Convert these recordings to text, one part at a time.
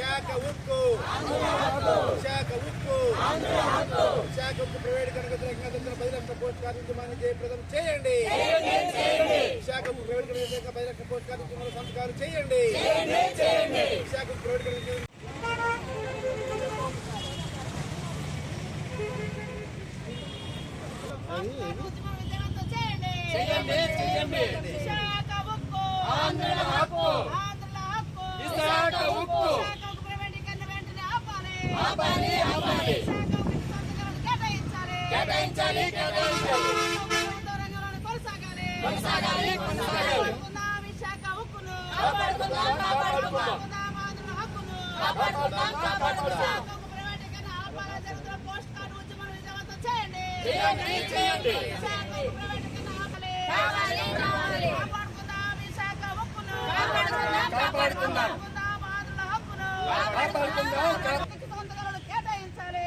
విశాఖ ఉక్కు. విశాఖ ఉక్కు. విశాఖ ఉక్కు ప్రైవేట్ కనుక వ్యతిరేకంగా పది లక్షల పోస్ట్ కార్డు ఉద్యమాన్ని జయప్రదం చేయండి. విశాఖ ఉక్కు ప్రైవేట్ కనుక వ్యతిరేకంగా పది లక్షల పోస్ట్ కార్డు ఉద్యమంలో సంతకాలు చేయండి. విశాఖ ఉక్కు ప్రైవేట్ కనుక చేయండి. విశాఖ ఉక్కు. ఆంధ్రుల హక్కు. విశాఖ ఉక్కు ప్రైవేటీకరణ వెంటనే ఆపాలి. సంతకాలను కేటాయించాలి. ప్రభుత్వ రంగంలోనే కొనసాగాలి. కాపాడుకుందాం. కాపాడుకుందాం చేయండి. ఆపాలి.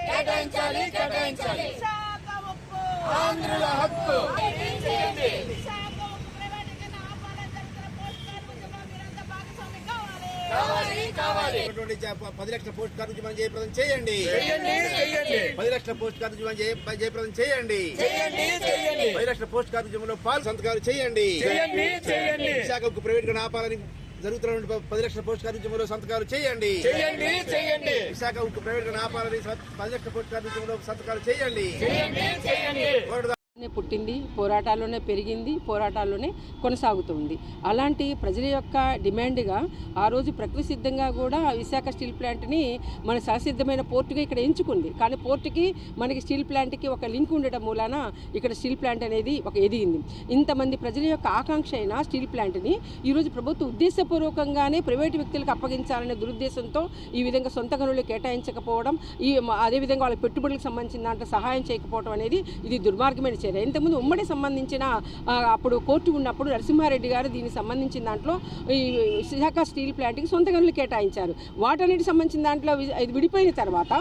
కేటాయించాలి. ఉక్కు. ఆంధ్రుల హక్కు. పది లక్షల పోస్ట్ కార్డు ఉద్యమాన్ని జయప్రదం చేయండి. పది లక్షల పోస్ట్ కార్డు జయ- జయప్రదం చేయండి. పది లక్షల పోస్ట్ కార్డు ఉద్యమంలో పాలు సంతకాలు చేయండి. విశాఖ ఉక్కు ప్రైవేట్గా ఆపాలని జరుగుతున్న పది లక్షల పోస్ట్ కార్డు ఉద్యమంలో సంతకాలు చేయండి. విశాఖ ఉక్కు ప్రైవేట్ స- పది లక్షల పోస్ట్ కార్డు ఉద్యమంలో సంతకాలు చేయండి. పుట్టింది పోరాటాల్లోనే పెరిగింది పోరాటాల్లోనే కొనసాగుతుంది. అలాంటి ప్రజల యొక్క డిమాండ్గా ఆ రోజు ప్రకృతి సిద్ధంగా కూడా విశాఖ స్టీల్ ప్లాంట్ని మన సహసిద్ధమైన పోర్టుగా ఇక్కడ ఎంచుకుంది. కానీ పోర్టుకి మనకి స్టీల్ ప్లాంట్కి ఒక లింక్ ఉండడం మూలాన ఇక్కడ స్టీల్ ప్లాంట్ అనేది ఒక ఎదిగింది. ఇంతమంది ప్రజల యొక్క ఆకాంక్ష అయిన స్టీల్ ప్లాంట్ని ఈరోజు ప్రభుత్వం ఉద్దేశపూర్వకంగానే ప్రైవేటు వ్యక్తులకు అప్పగించాలనే దురుద్దేశంతో ఈ విధంగా సొంత గనులు కేటాయించకపోవడం ఈ అదేవిధంగా వాళ్ళ పెట్టుబడులకు సంబంధించిన దాంట్లో సహాయం చేయకపోవడం అనేది ఇది దుర్మార్గమైన చర్య. ఇంతకుముందు ఉమ్మడి సంబంధించిన అప్పుడు కోర్టు ఉన్నప్పుడు నరసింహారెడ్డి గారు దీనికి సంబంధించిన దాంట్లో ఈ విశాఖ స్టీల్ ప్లాంట్కి సొంత గనులు కేటాయించారు. వాటన్నిటికి సంబంధించిన దాంట్లో ఇది విడిపోయిన తర్వాత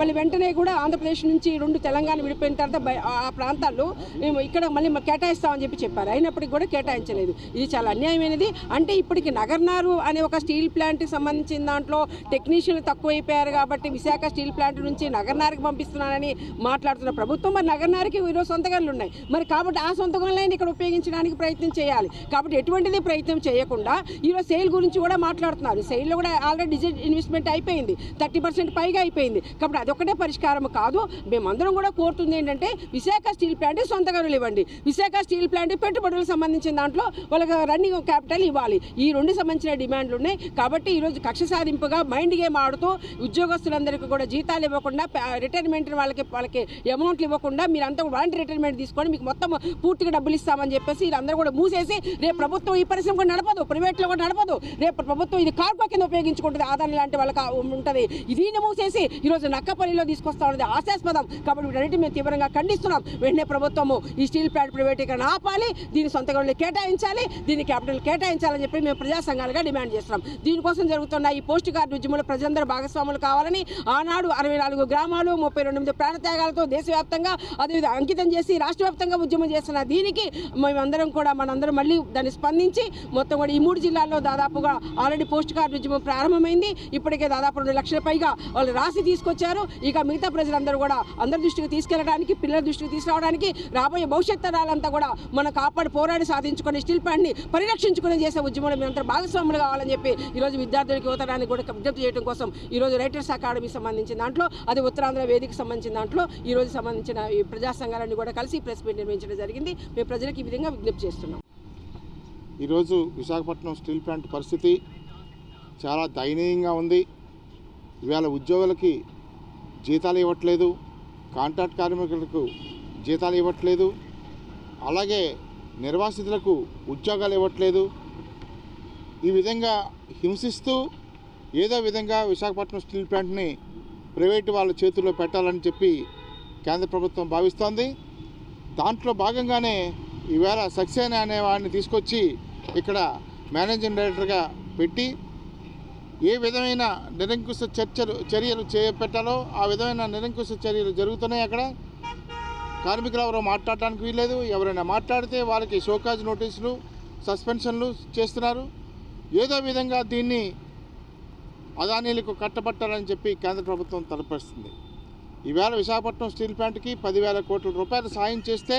మళ్ళీ వెంటనే కూడా ఆంధ్రప్రదేశ్ నుంచి రెండు తెలంగాణ విడిపోయిన తర్వాత ఆ ప్రాంతాల్లో మేము ఇక్కడ మళ్ళీ కేటాయిస్తామని చెప్పి చెప్పారు. అయినప్పటికీ కూడా కేటాయించలేదు. ఇది చాలా అన్యాయమైనది. అంటే ఇప్పటికి నగర్నారు అనే ఒక స్టీల్ ప్లాంట్కి సంబంధించిన దాంట్లో టెక్నీషియన్లు తక్కువైపోయారు కాబట్టి విశాఖ స్టీల్ ప్లాంట్ నుంచి నగర్నార్కి పంపిస్తున్నానని మాట్లాడుతున్న ప్రభుత్వం మరి నగర్నార్కి ఈరోజు సొంతగా గనులు ఉన్నాయి. మరి కాబట్టి ఆ సొంత గనులైన ఇక్కడ ఉపయోగించడానికి ప్రయత్నం చేయాలి. కాబట్టి ఎటువంటిది ప్రయత్నం చేయకుండా ఈరోజు సెయిల్ గురించి కూడా మాట్లాడుతున్నారు. సెయిల్లో కూడా ఆల్రెడీ డిజిట్ ఇన్వెస్ట్మెంట్ అయిపోయింది. థర్టీ పర్సెంట్ పైగా అయిపోయింది. కాబట్టి అదొక్కటే పరిష్కారం కాదు. మేమందరం కూడా కోరుతుంది ఏంటంటే విశాఖ స్టీల్ ప్లాంట్ సొంత గనులు ఇవ్వండి విశాఖ స్టీల్ ప్లాంట్ పెట్టుబడులకు సంబంధించిన దాంట్లో వాళ్ళకి రన్నింగ్ క్యాపిటల్ ఇవ్వాలి. ఈ రెండు సంబంధించిన డిమాండ్లు ఉన్నాయి. కాబట్టి ఈరోజు కక్ష సాధింపుగా మైండ్ గేమ్ ఆడుతూ ఉద్యోగస్తులందరికీ కూడా జీతాలు ఇవ్వకుండా రిటైర్మెంట్ వాళ్ళకి వాళ్ళకి అమౌంట్లు ఇవ్వకుండా మీరంతా వాలంటీ రిటైర్మెంట్ తీసుకొని మీకు మొత్తం పూర్తిగా డబ్బులు ఇస్తామని చెప్పేసి వీళ్ళందరూ కూడా మూసేసి రేపు ప్రభుత్వం ఈ పరిశ్రమ కూడా నడపదు ప్రైవేట్లో కూడా నడపదు. రేపు ప్రభుత్వం ఇది కార్గో కింద ఉపయోగించుకుంటుంది ఆదాని లాంటి వాళ్ళకి ఉంటుంది. దీన్ని మూసేసి ఈరోజు నక్కపల్లిలో తీసుకొస్తా ఉన్నది ఆశాస్పదం కాబట్టి వీటన్నిటి మేము తీవ్రంగా ఖండిస్తున్నాం. వెంటనే ప్రభుత్వము ఈ స్టీల్ ప్లాంట్ ప్రైవేటీకరణ ఆపాలి దీని సొంత గనులు కేటాయించాలి దీని క్యాపిటల్ కేటాయించాలని చెప్పి మేము ప్రజా సంఘాలుగా డిమాండ్ చేస్తున్నాం. దీనికోసం జరుగుతున్న ఈ పోస్ట్ కార్డు ఉద్యమంలో ప్రజలందరూ భాగస్వాములు కావాలని ఆనాడు అరవై నాలుగు గ్రామాలు ముప్పై రెండు మంది ప్రాణత్యాగాలతో దేశవ్యాప్తంగా అదేవిధంగా అంకితం చేసి రాష్ట్ర వ్యాప్తంగా ఉద్యమం చేస్తున్న దీనికి మేమందరం కూడా మనందరం మళ్ళీ దాన్ని స్పందించి మొత్తం కూడా ఈ మూడు జిల్లాల్లో దాదాపుగా ఆల్రెడీ పోస్ట్ కార్డు ఉద్యమం ప్రారంభమైంది. ఇప్పటికే దాదాపు రెండు లక్షల పైగా వాళ్ళు రాసి తీసుకొచ్చారు. ఇక మిగతా ప్రజలందరూ కూడా అందరి దృష్టికి తీసుకెళ్ళడానికి పిల్లల దృష్టికి తీసుకురావడానికి రాబోయే భవిష్యత్ తరాలంతా కూడా మనం కాపాడి పోరాడి సాధించుకుని స్టీల్ ప్లాంట్ని పరిరక్షించుకుని చేసే ఉద్యమంలో మీరంతా భాగస్వాములు కావాలని చెప్పి ఈరోజు విద్యార్థులకు యువతరానికి కూడా విజ్ఞప్తి చేయడం కోసం ఈరోజు రైటర్స్ అకాడమీ సంబంధించిన దాంట్లో అది ఉత్తరాంధ్ర వేదిక సంబంధించిన దాంట్లో ఈ రోజు సంబంధించిన ఈ ప్రజా సంఘాలన్నీ కూడా కలిసి ప్రెస్ మీట్ నిర్వహించడం జరిగింది. మేము ప్రజలకు ఈ విధంగా విజ్ఞప్తి చేస్తున్నాం. ఈరోజు విశాఖపట్నం స్టీల్ ప్లాంట్ పరిస్థితి చాలా దయనీయంగా ఉంది. ఇవాళ ఉద్యోగులకి జీతాలు ఇవ్వట్లేదు. కాంట్రాక్ట్ కార్మికులకు జీతాలు ఇవ్వట్లేదు. అలాగే నిర్వాసితులకు ఉద్యోగాలు ఇవ్వట్లేదు. ఈ విధంగా హింసిస్తూ ఏదో విధంగా విశాఖపట్నం స్టీల్ ప్లాంట్ని ప్రైవేటు వాళ్ళ చేతుల్లో పెట్టాలని చెప్పి కేంద్ర ప్రభుత్వం భావిస్తోంది. దాంట్లో భాగంగానే ఈవేళ సక్సేనా అనే వాడిని తీసుకొచ్చి ఇక్కడ మేనేజింగ్ డైరెక్టర్గా పెట్టి ఏ విధమైన నిరంకుశ చర్చలు చర్యలు చేపట్టాలో ఆ విధమైన నిరంకుశ చర్యలు జరుగుతున్నాయి అక్కడ. కార్మికులు ఎవరో మాట్లాడడానికి వీల్లేదు. ఎవరైనా మాట్లాడితే వాళ్ళకి షోకాజ్ నోటీసులు సస్పెన్షన్లు చేస్తున్నారు. ఏదో విధంగా దీన్ని అదానీలకు కట్టబట్టాలని చెప్పి కేంద్ర ప్రభుత్వం తలపరుస్తుంది ఈవేళ విశాఖపట్నం స్టీల్ ప్లాంట్కి పదివేల కోట్ల రూపాయలు సాయం చేస్తే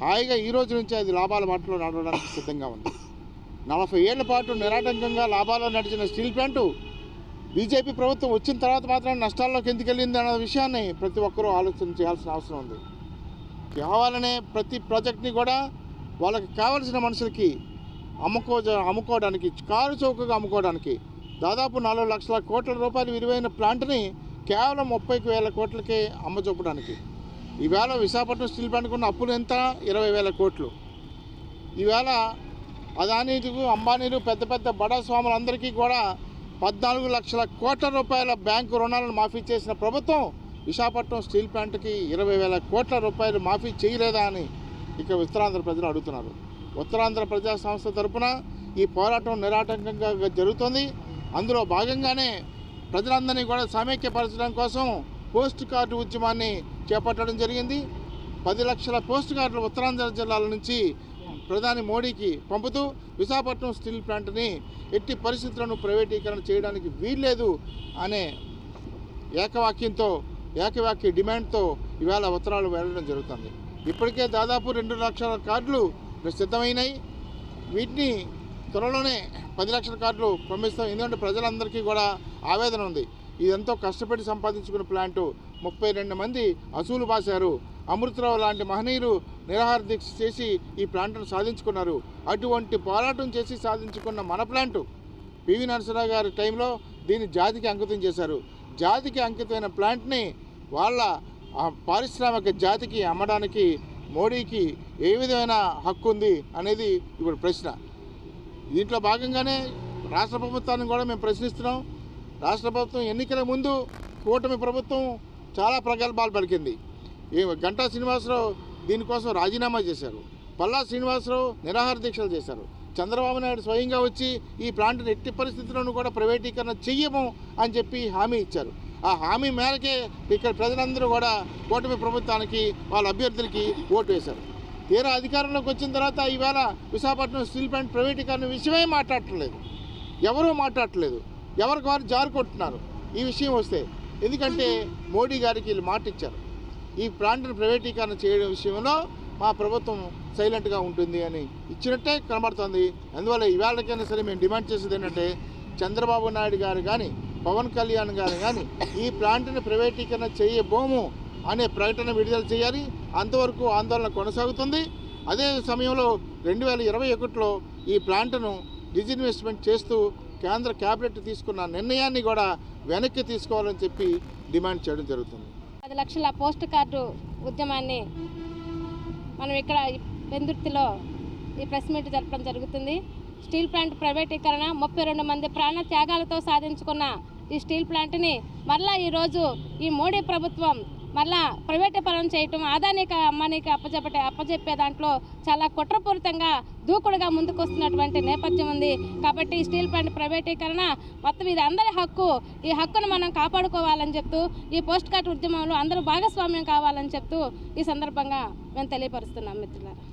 హాయిగా ఈ రోజు నుంచి అది లాభాల బాటలో నడవడానికి సిద్ధంగా ఉంది. నలభై ఏళ్ళ పాటు నిరాటంకంగా లాభాల్లో నడిచిన స్టీల్ ప్లాంటు బీజేపీ ప్రభుత్వం వచ్చిన తర్వాత మాత్రం నష్టాల్లోకి ఎందుకు వెళ్ళింది అన్న విషయాన్ని ప్రతి ఒక్కరూ ఆలోచన చేయాల్సిన అవసరం ఉంది. కావాలనే ప్రతి ప్రాజెక్ట్ని కూడా వాళ్ళకి కావలసిన మనుషులకి అమ్ముకో అమ్ముకోవడానికి కారు చౌకగా అమ్ముకోవడానికి దాదాపు నాలుగు లక్షల కోట్ల రూపాయలు విలువైన ప్లాంట్ని కేవలం ముప్పై వేల కోట్లకే అమ్మచూపడానికి ఈవేళ విశాఖపట్నం స్టీల్ ప్లాంట్కి ఉన్న అప్పులు ఎంత? ఇరవై వేల కోట్లు. ఈవేళ అదానీలు అంబానీలు పెద్ద పెద్ద బడా స్వాములందరికీ కూడా పద్నాలుగు లక్షల కోట్ల రూపాయల బ్యాంకు రుణాలను మాఫీ చేసిన ప్రభుత్వం విశాఖపట్నం స్టీల్ ప్లాంట్కి ఇరవై వేల కోట్ల రూపాయలు మాఫీ చేయలేదా అని ఇక ఉత్తరాంధ్ర ప్రజలు అడుగుతున్నారు. ఉత్తరాంధ్ర ప్రజా సంస్థ తరపున ఈ పోరాటం నిరాటంకంగా జరుగుతుంది. అందులో భాగంగానే ప్రజలందరినీ కూడా సమైక్యపరచడం కోసం పోస్ట్ కార్డు ఉద్యమాన్ని చేపట్టడం జరిగింది. పది లక్షల పోస్ట్ కార్డులు ఉత్తరాంధ్ర జిల్లాల నుంచి ప్రధాని మోడీకి పంపుతూ విశాఖపట్నం స్టీల్ ప్లాంట్ని ఎట్టి పరిస్థితులను ప్రైవేటీకరణ చేయడానికి వీల్లేదు అనే ఏకవాక్యంతో ఏకవాక్య డిమాండ్తో ఇవాళ ఉత్తరాలు వెళ్ళడం జరుగుతుంది. ఇప్పటికే దాదాపు రెండు లక్షల కార్డులు సిద్ధమైనాయి. వీటిని త్వరలోనే పది లక్షల కార్డులు పంపిస్తాం. ఎందుకంటే ప్రజలందరికీ కూడా ఆవేదన ఉంది. ఇది ఎంతో కష్టపడి సంపాదించుకున్న ప్లాంటు. ముప్పై రెండు మంది అసూలు బాశారు. అమృతరావు లాంటి మహనీయులు నిరాహార దీక్ష చేసి ఈ ప్లాంట్ను సాధించుకున్నారు. అటువంటి పోరాటం చేసి సాధించుకున్న మన ప్లాంటు. పివి నరసరావు గారి టైంలో దీన్ని జాతికి అంకితం చేశారు. జాతికి అంకితమైన ప్లాంట్ని వాళ్ళ పారిశ్రామిక జాతికి అమ్మడానికి మోడీకి ఏ విధమైన హక్కు ఉంది అనేది ఇప్పుడు ప్రశ్న. దీంట్లో భాగంగానే రాష్ట్ర ప్రభుత్వాన్ని కూడా మేము ప్రశ్నిస్తున్నాం. రాష్ట్ర ప్రభుత్వం ఎన్నికల ముందు కూటమి ప్రభుత్వం చాలా ప్రగల్భాలు పలికింది. గంటా శ్రీనివాసరావు దీనికోసం రాజీనామా చేశారు. పల్లా శ్రీనివాసరావు నిరాహార దీక్షలు చేశారు. చంద్రబాబు నాయుడు స్వయంగా వచ్చి ఈ ప్లాంట్ని ఎట్టి పరిస్థితుల్లోనూ కూడా ప్రైవేటీకరణ చెయ్యము అని చెప్పి హామీ ఇచ్చారు. ఆ హామీ మేరకే ఇక్కడ ప్రజలందరూ కూడా కూటమి ప్రభుత్వానికి వాళ్ళ అభ్యర్థులకి ఓటు వేశారు. తీరా అధికారంలోకి వచ్చిన తర్వాత ఈవేళ విశాఖపట్నం స్టీల్ ప్లాంట్ ప్రైవేటీకరణ విషయమే మాట్లాడట్లేదు. ఎవరూ మాట్లాడట్లేదు. ఎవరికి వారు జారుకుంటున్నారు ఈ విషయం వస్తే ఎందుకంటే మోడీ గారికి వీళ్ళు మాట ఇచ్చారు ఈ ప్లాంట్ను ప్రైవేటీకరణ చేయడం విషయంలో మా ప్రభుత్వం సైలెంట్గా ఉంటుంది అని ఇచ్చినట్టే కనబడుతుంది. అందువల్ల ఇవాళకైనా సరే మేము డిమాండ్ చేసేది ఏంటంటే చంద్రబాబు నాయుడు గారు కానీ పవన్ కళ్యాణ్ గారు కానీ ఈ ప్లాంట్ని ప్రైవేటీకరణ చేయబోము. అనే ప్రకటన విడుదల చేయాలి. అంతవరకు ఆందోళన కొనసాగుతుంది. అదే సమయంలో రెండు వేల ఇరవై ఒకటిలో ఈ ప్లాంట్ను డిజిన్వెస్ట్మెంట్ చేస్తూ కేంద్ర క్యాబినెట్ తీసుకున్న నిర్ణయాన్ని కూడా వెనక్కి తీసుకోవాలని చెప్పి డిమాండ్ చేయడం జరుగుతుంది. పది లక్షల పోస్ట్ కార్డు ఉద్యమాన్ని మనం ఇక్కడ ఈ పెందుర్తిలో ఈ ప్రెస్ మీట్ జరపడం జరుగుతుంది. స్టీల్ ప్లాంట్ ప్రైవేటీకరణ ముప్పై రెండు మంది ప్రాణ త్యాగాలతో సాధించుకున్న ఈ స్టీల్ ప్లాంట్ని మరలా ఈరోజు ఈ మోడీ ప్రభుత్వం మరలా ప్రైవేటీకరణ చేయటం ఆదానిక అమ్మానికి అప్పచెప్పే అప్పచెప్పే దాంట్లో చాలా కుట్రపూరితంగా దూకుడుగా ముందుకు వస్తున్నటువంటి నేపథ్యం ఉంది. కాబట్టి స్టీల్ ప్లాంట్ ప్రైవేటీకరణ మొత్తం ఇది అందరి హక్కు. ఈ హక్కును మనం కాపాడుకోవాలని చెప్తూ ఈ పోస్ట్ కార్డ్ ఉద్యమంలో అందరూ భాగస్వామ్యం కావాలని చెప్తూ ఈ సందర్భంగా మేము తెలియపరుస్తున్నాం మిత్రులారా.